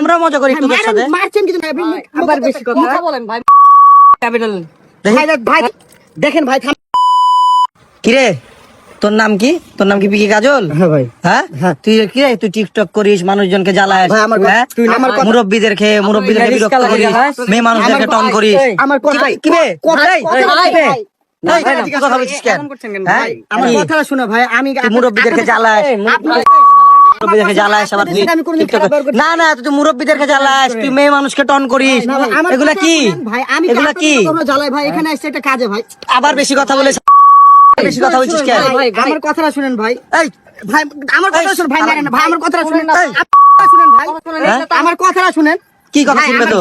আমরাও মজা করি একটু তোর সাথে। মারছেন কিছু না আবার বেশি কথা বলেন ভাই ক্যাপিটাল ভাই ভাই দেখেন ভাই থাম- কিরে তোর নাম কি? তোর নাম কি পিকি কাজল? হ্যাঁ ভাই। হ্যাঁ? হ্যাঁ। তুই কি রে? তুই টিকটক করিস মানুষজনকে জ্বালাস আমার কথা- হ্যাঁ? আমার কথা- মুরব্বিদের খেয়ে মুরব্বিদেরকে রিস্কা বিরক্ত করিস মেয়ে মানুষদেরকে টন করিস। এই, আমার কথা- কি? কথা- কথা- এই, ভাই, কি কথা বলছিস কেন? আমার কি? আমি মুরব্বিদেরকে জ্বালাস। মুরব্বিদেরকে জ্বালাস আবার তুই আমি কোনোদিন টিকটক খারাপ ব্যবহার করছি না না তুই তো জ্বালাস তুই মেয়ে মানুষকে টন করিস। না ভাই, আমার এগুলা কি? শুনেন ভাই আমি এগুলা কি? জ্বালাই ভাই? এখানে এসে একটা কাজে ভাই। আবার বেশি কথা বলে বেশি কথা বলছিস কেন? আমার কথাটা শুনেন ভাই। এই ভাই আমার কথাটা শুনুন ভাই না ভাই আমার কথাটা শুনেন শুনেন ভাই। হ্যাঁ? আমার কথাটা শুনেন। কি কথা শুনবে তো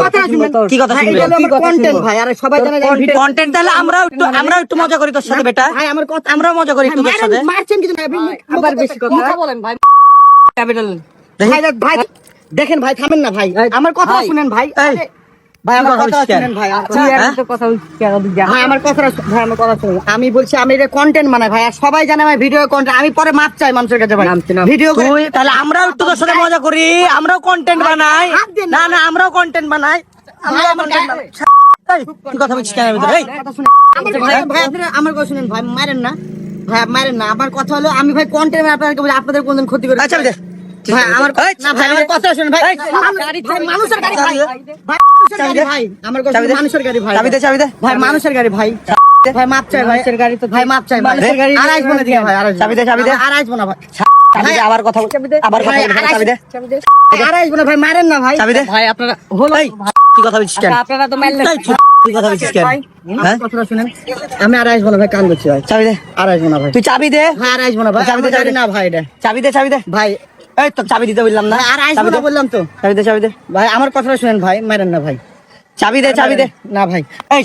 কি কথা শুনবে? এটা হলো কি আমার কথা content শুনব? ভাই আর সবাই জানে যে আমি video- কন্টেন্ট তাহলে আমরাও একটু আমরাও একটু মজা করি তোর সাথে বেটা। ভাই আমার কথা আমরাও মজা করি তোর সাথে। মারছেন কিছু না আবার বেশি কথা বলেন ভাই। ক্যাপিটাল ভাই ভাই দেখেন ভাই থামেন না ভাই। আমার কথা শুনেন ভাই। এই, ভাই আমার কথা? শুনেন ভাই আমি বলছি আমি কন্টেন্ট বানাই ভাই সবাই জানে আমি ভিডিও কন্টেন্ট আমি পরে মাপ চাই মানুষের কাছে ভাই। ভিডিও তাহলে আমরাও তোর সাথে মজা করি আমরাও কন্টেন্ট বানাই। না। না আমরাও কন্টেন্ট বানাই। কথা ভাই আমার কথা শুনেন ভাই মারেন না। ভাই মারেন না আমার কথা হলো আমি ভাই কন্টেন্ট আপনাদেরকে বলি আপনাদের কোনদিন ক্ষতি করে? আচ্ছা দে ভাই আমার না ভাই আমার কথা শুনেন ভাই ভাই, মানুষের গাড়ি ভাই। ভাই, মানুষের গাড়ি ভাই। আমার কথা মানুষের গাড়ি ভাই। চাবি দে চাবি দে ভাই মানুষের গাড়ি ভাই। ভাই মাপ চাই ভাই। মানুষের গাড়ি তো ভাই মাপ চাই মানুষের গাড়ি। আর আসব না দিকে ভাই আর চাবি দে, চাবি দে। আর আসব না ভাই। আবার কথা আবার কথা ভাই, চাবি দে আর আসব না ভাই মারেন না ভাই। চাবি দে ভাই আপনারা হলো তুই কথা বলছিস কেন? আচ্ছা, আপনারা তো মারলেন তুই কথা বলছিস কেন হ্যাঁ কথাটা শুনেন আমি আর আসব না ভাই কান ধরছি ভাই চাবি দে আর আসব না ভাই তুই চাবি দে ভাই আর আসব না ভাই চাবি দে, চাবি না ভাই এটা চাবি দে চাবি দে ভাই এই তো চাবি দিতে বললাম না আর আসব না বললাম তো চাবি দে চাবি দে ভাই আমার কথাটা শুনেন ভাই মারেন না ভাই চাবি দে চাবি দে না ভাই এই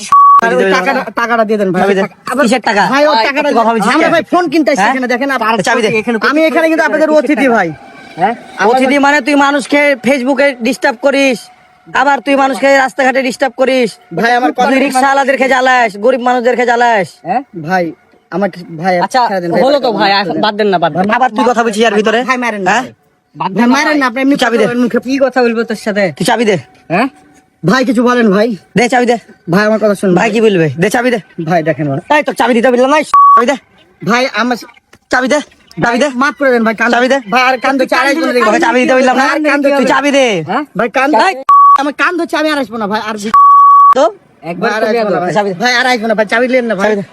টাকাটা দিয়ে দেন ভাই চাবি কিসের টাকা ভাই ওর টাকাটা তুই কথা বলছিস আমরা ভাই ফোন কিনতে হ্যাঁ? এখানে দেখেন চাবি দে আমি এখানে কিন্তু আপনাদের অতিথি ভাই হ্যাঁ অতিথি মানে তুই মানুষকে ফেসবুকে ডিস্টার্ব করিস আবার তুই মানুষকে রাস্তাঘাটে ডিস্টার্ব করিস। ভাই আমার তুই রিক্সা আলাদেরকে জ্বালাস গরিব মানুষদেরকে জ্বালাস। হ্যাঁ? ভাই আমার ভাই আচ্ছা হলো তো ভাই এখন বাদ দেন না বাদ দেন। আবার তুই কথা বলছিস এর ভিতরে? ভাই মারেন না। হ্যাঁ? বাদ দেন মারেন না আপনি এমনি চাবি দে। মুখে কি কথা বলব তোর সাথে? তুই চাবি দে। হ্যাঁ? ভাই কিছু বলেন ভাই। দে চাবি দে। ভাই আমার কথা শুনুন ভাই কি বলবে? দে চাবি দে। ভাই দেখেন ভাই। তো চাবি দিতে বললাম না চাবি দে। ভাই আমার চাবি দে চাবি দে। মাফ করে দেন ভাই চাবি দে। ভাই আর কান আর না চাবি দিতে বললাম না আর কান ধরছে। তুই চাবি দে। হ্যাঁ? ভাই কান আমার কান ধরছে আমি আর আসব না ভাই আর তো? একবার আর আসব না ভাই। চাবি আর আসব না ভাই চাবি লেন না ভাই। চাবি দে।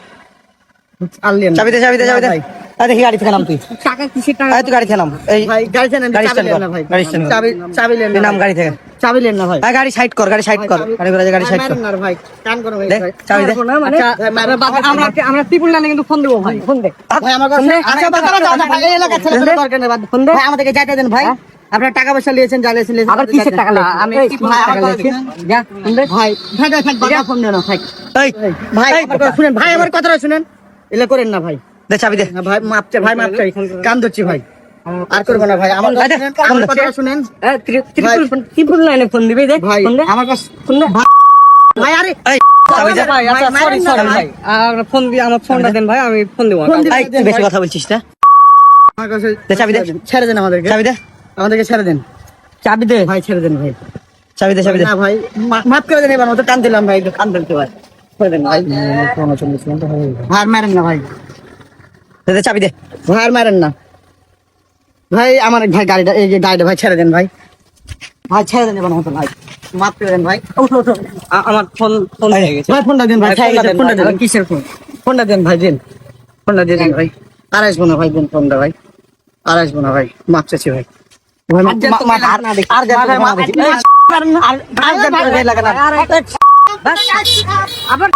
আর লেন না। চাবি দে চাবি দে চাবি দে। না, ভাই। এই দেখি গাড়ি থেকে নাম তুই। টাকা কিসের টাকা? তুই গাড়ি থেকে নাম। এই ভাই গাড়ি চালান গাড়ি চাবি লেন না ভাই। গাড়ি stand কর। চাবি চাবি লেন নাম গাড়ি থেকে। চাবি লেন না ভাই। হ্যাঁ গাড়ি সাইড কর গাড়ি সাইড কর। গাড়ি করে গাড়ি সাইড কর। না ভাই কান করো ভাই চাবি দে। না, ভাই, মারো, বাদ- আমরা আমরা ত্রিপুল না কিন্তু ফোন দেবো ভাই ফোন দে। ভাই আমার আচ্ছা এই ছেলে দরকার নেই, আমাদেরকে যাইতে দেন ভাই। আপনারা টাকা পয়সা নিয়েছেন জ্বালিয়েছেন লিয়েছেন, আবার কিসের টাকা? লাগবে আমি ভাই, টাকা আমার যা ভাই ভাই ভাই, ফোন দিও না ভাই এই ভাই শুনেন ভাই আমার কথাটা শুনেন। এলে করেন না ভাই। দে চাবি দে। ভাই মাপ চাই ভাই মাপ চাই কান ধরছি ভাই। আর করব না ভাই। আমার কথা শুনেন, ত্রিপুল লাইনে ফোন দিবি দেখ ভাই আমার কাছে ফোন দে। ভাই আরে ফোন দিয়ে আমার ফোনটা দেন ভাই আমি ফোন দেবো। দিন। বেশি কথা বলছিস না। আমার কাছে চাবি দে। ছেড়ে দেন আমাদেরকে। চাবি দে। আমাদেরকে ছেড়ে দেন। চাবি দে। ভাই ছেড়ে দেন ভাই। চাবি দে চাবি দে। না ভাই মাফ করে দেন এবার মতো কান দিলাম ভাই একটু কান দিতে ভাই। আর মারেন না ভাই। দে দে চাবি দে। ভাই আর মারেন না। ভাই আমার ভাই গাড়িটা এই যে গাড়িটা ভাই ছেড়ে দেন ভাই। ভাই ছেড়ে দেন এবার মতো ভাই। মাফ করে দেন ভাই। উঠো উঠো। আমার ফোন ফোন হয়ে গেছে। ভাই ফোনটা দিন ভাই ফোনটা দেন কিসের ফোন? ফোনটা দেন ভাই দিন। ফোনটা দিয়ে দেন ভাই। আর আসব না ভাই দিন ফোনটা ভাই। আর আসব না ভাই। মাপ চাচ্ছি ভাই। আবার